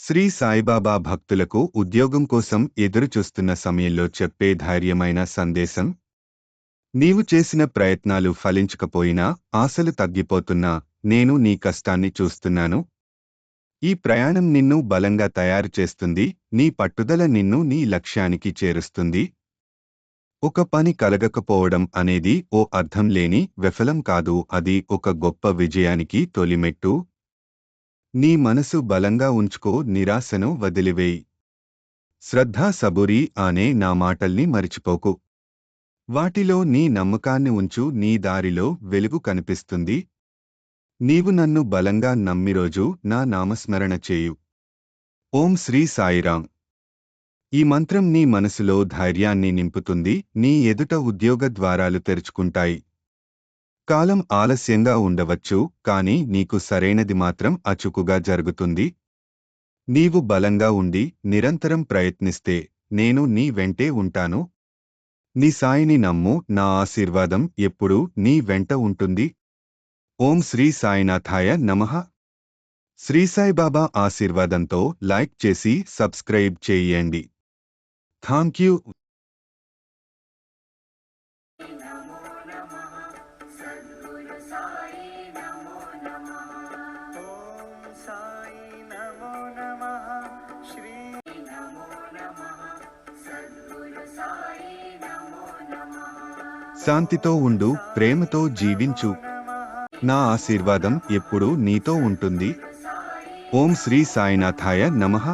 శ్రీ సాయిబాబా భక్తులకు ఉద్యోగం కోసం ఎదురుచూస్తున్న సమయంలో చెప్పే ధైర్యమైన సందేశం నీవు చేసిన ప్రయత్నాలు ఫలించకపోయినా ఆశలు తగ్గిపోతున్నా నేను నీ కష్టాన్ని చూస్తున్నాను. ఈ ప్రయాణం నిన్ను బలంగా తయారు చేస్తుంది నీ పట్టుదల నిన్ను నీ లక్ష్యానికి చేరుస్తుంది. ఒక పని కలగకపోవడం అనేది ఓ అర్థం లేని విఫలం కాదు అది ఒక గొప్ప విజయానికి తొలిమెట్టు. నీ మనసు బలంగా ఉంచుకో నిరాశను వదిలివేయి. శ్రద్ధా సబురి అనే నా మాటల్ని మరిచిపోకు. వాటిలో నీ నమ్మకాన్ని ఉంచు నీ దారిలో వెలుగు కనిపిస్తుంది. నీవు నన్ను బలంగా నమ్మిరోజు నా నామస్మరణ చేయు. ఓం శ్రీ సాయిరాం ఈ మంత్రం నీ మనసులో ధైర్యాన్ని నింపుతుంది నీ ఎదుట ఉద్యోగ ద్వారాలు తెరుచుకుంటాయి. కాలం ఆలస్యంగా ఉండవచ్చు కాని నీకు సరైనది మాత్రం అచుకుగా జరుగుతుంది. నీవు బలంగా ఉండి నిరంతరం ప్రయత్నిస్తే నేను నీ వెంటే ఉంటాను. నీ సాయిని నమ్ము నా ఆశీర్వాదం ఎప్పుడూ నీ వెంట ఉంటుంది. ఓం శ్రీ సాయినాథాయ నమః. శ్రీ సాయిబాబా ఆశీర్వాదంతో లైక్ చేసి సబ్స్క్రైబ్ చేయండి. థ్యాంక్ యూ శాంతితో ఉండు ప్రేమతో జీవించు. నా ఆశీర్వాదం ఎప్పుడూ నీతో ఉంటుంది. ఓం శ్రీ సాయినాథాయ నమః.